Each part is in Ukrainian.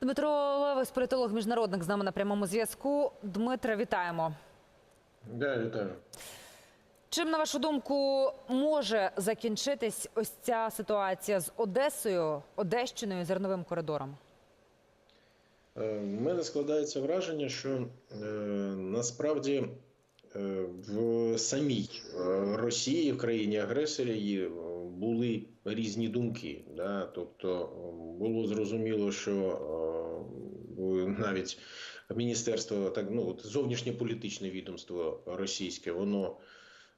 Дмитро Левис, політолог, міжнародник з нами на прямому зв'язку. Дмитре, вітаємо. Да, вітаю. Чим, на вашу думку, може закінчитись ось ця ситуація з Одесою, Одещиною, зерновим коридором? Е, В мене складається враження, що е, насправді е, в самій е, Росії, в країні агресорі, е, були різні думки. Да? Тобто е, було зрозуміло, що е, навіть міністерство, так ну от зовнішньополітичне відомство російське, воно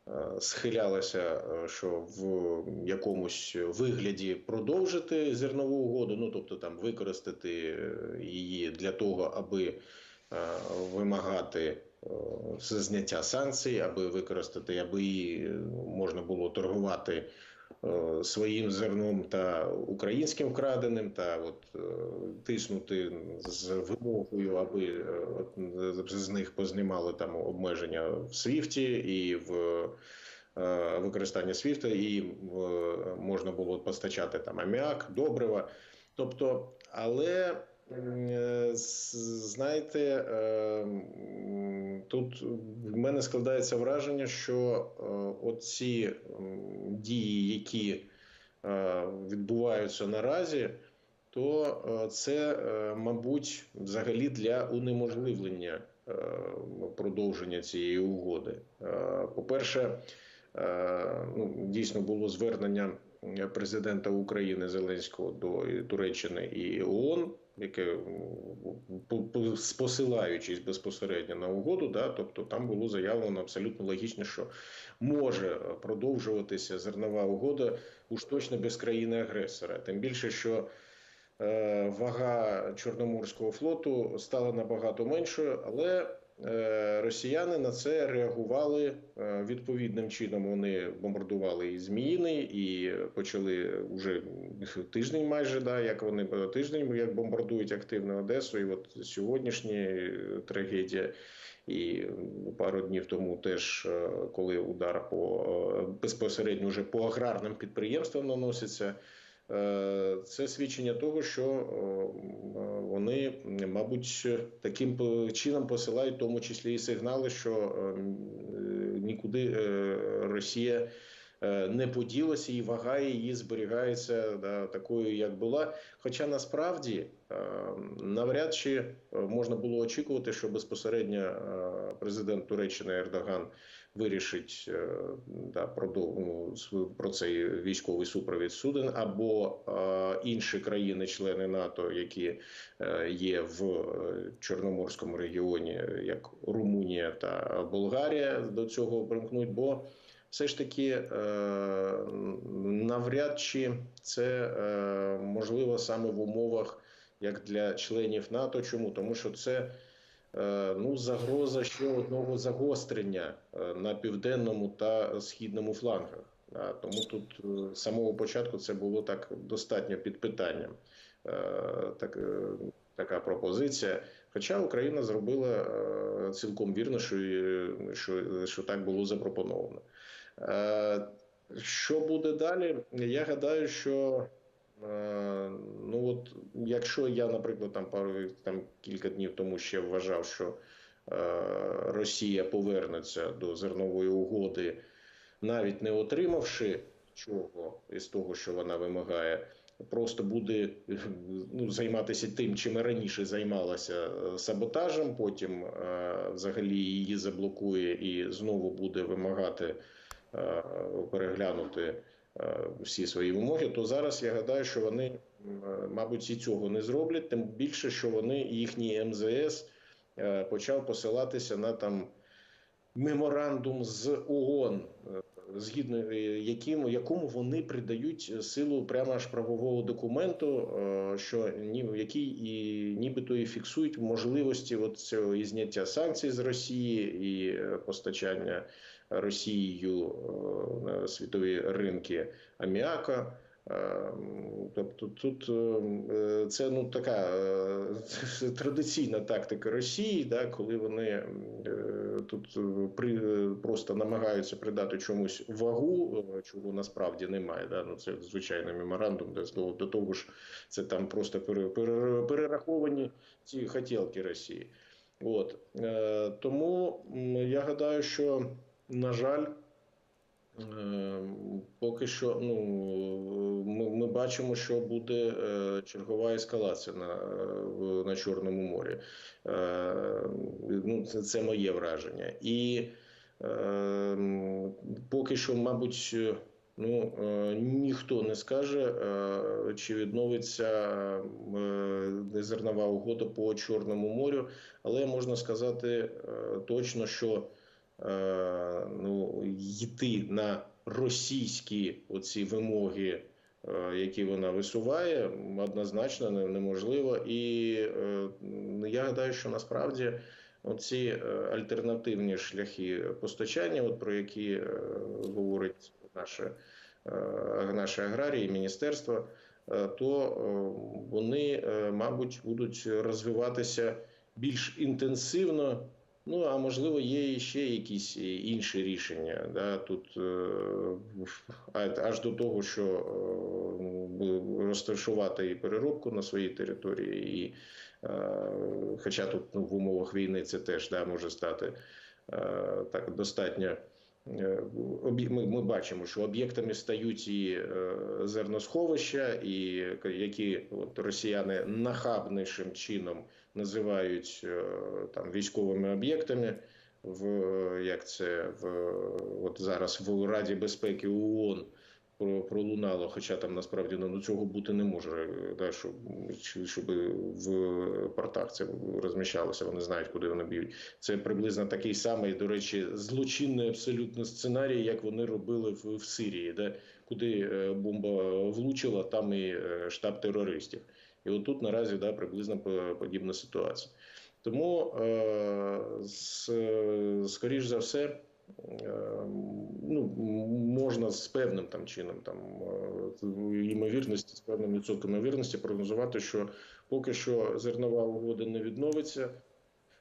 е, схилялося, е, що в якомусь вигляді продовжити зернову угоду, ну тобто там використати е, її для того, аби вимагати зняття санкцій, аби використати, аби її можна було торгувати своїм зерном та українським вкраденим, та от е, тиснути з вимогою, аби е, з них познімали там обмеження в Свіфті і в е, використання Свіфта, і можна було постачати там аміак, добрива. Тобто, але е, знаєте, е, тут в мене складається враження, що е, оці дії, які е, відбуваються наразі, то е, це, е, мабуть, взагалі для унеможливлення е, продовження цієї угоди. Е, По-перше, е, ну, дійсно було звернення президента України Зеленського до Туреччини і ООН, яке по- посилаючись безпосередньо на угоду, да, тобто там було заявлено абсолютно логічно, що може продовжуватися зернова угода уж точно без країни-агресора. Тим більше, що е, вага Чорноморського флоту стала набагато меншою, але е, росіяни на це реагували е, відповідним чином. Вони бомбардували і Зміїний, і почали вже тиждень майже, да, як вони тиждень, як бомбардують активно Одесу. І от сьогоднішня е, трагедія. І пару днів тому теж, е, коли удар по е, безпосередньо вже по аграрним підприємствам наноситься, е, це свідчення того, що е, вони, мабуть, таким чином посилають в тому числі і сигнали, що е, нікуди е, Росія. е, Не поділася і вага її зберігається да, такою, як була. Хоча насправді навряд чи можна було очікувати, що безпосередньо президент Туреччини Ердоган вирішить е, да, про, ну, про цей військовий супровід суден, або е, інші країни-члени НАТО, які е, є в Чорноморському регіоні, як Румунія та Болгарія, до цього примкнуть. Бо все ж таки навряд чи це можливо саме в умовах як для членів НАТО. Чому? Тому що це ну, загроза ще одного загострення е, на південному та східному флангах. Тому тут е, з самого початку це було так достатньо під питанням. Е, Так, е, така пропозиція. Хоча Україна зробила е, цілком вірно, що, е, що, що так було запропоновано. Е, Що буде далі? Я гадаю, що е, ну от, якщо я, наприклад, там пару там кілька днів тому ще вважав, що е, Росія повернеться до зернової угоди, навіть не отримавши чого із того, що вона вимагає, просто буде ну, займатися тим, чим раніше займалася е, саботажем. Потім е, взагалі її заблокує і знову буде вимагати е, переглянути е, всі свої вимоги. То зараз я гадаю, що вони, е, мабуть, і цього не зроблять. Тим більше, що вони їхній МЗС е, почав посилатися на там меморандум з ООН, е, згідно е, яким якому вони придають силу прямо аж правового документу, е, що ні який і нібито і фіксують можливості от цього і зняття санкцій з Росії і е, постачання Росією е, на світові ринки аміака. Е, Тобто тут е, це ну така традиційна тактика Росії, да, коли вони тут при просто намагаються придати чомусь вагу, чого насправді немає. Да? Ну це звичайний меморандум, де до, до того ж це там просто пере- пере- перераховані ці хотілки Росії. От тому я гадаю, що на жаль. Е, Поки що, ну ми, ми бачимо, що буде е, чергова ескалація на, на Чорному морі. Е, Ну, це, це моє враження. І поки що, мабуть, ну ніхто не скаже, чи відновиться зернова угода по Чорному морю, але можна сказати точно, що ну, йти на російські оці вимоги, е, які вона висуває, однозначно неможливо. І е, я гадаю, що насправді оці е, альтернативні шляхи постачання, от про які е, говорить наше, е, наші аграрії, міністерство, е, то е, вони, е, мабуть, будуть розвиватися більш інтенсивно. Ну а можливо, є ще якісь інші рішення. Да? Тут е, аж до того, що е, розташувати і переробку на своїй території, і е, хоча тут ну, в умовах війни це теж да, може стати е, так достатньо. Е, Ми, ми бачимо, що об'єктами стають і е, зерносховища, і які от, росіяни нахабнішим чином називають е, там військовими об'єктами. В е, як це в от зараз в Раді безпеки ООН пролунало, хоча там насправді ну, цього бути не може, да, щоб, щоб в портах це розміщалося. Вони знають, куди вони б'ють. Це приблизно такий самий, до речі, злочинний абсолютно сценарій, як вони робили в, в Сирії, де куди е, бомба влучила, там і е, штаб терористів. І отут наразі да, приблизно по- подібна ситуація. Тому, е, скоріш за все, ну, можна з певним там чином, там, е, ймовірності, з певним відсотком ймовірності прогнозувати, що поки що зернова угода не відновиться,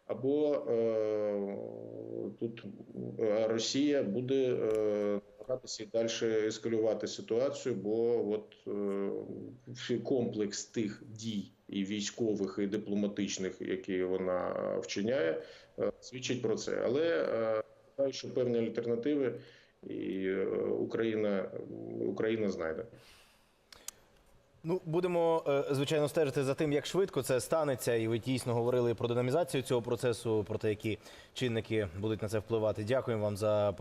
або е, тут е, Росія буде е, намагатися і далі ескалювати ситуацію, бо от е, комплекс тих дій і військових, і дипломатичних, які вона вчиняє, е, свідчить про це. Але е, знаю, що певні альтернативи, і е, Україна, Україна знайде. Ну, будемо е, звичайно стежити за тим, як швидко це станеться. І ви дійсно говорили про динамізацію цього процесу, про те, які чинники будуть на це впливати. Дякуємо вам за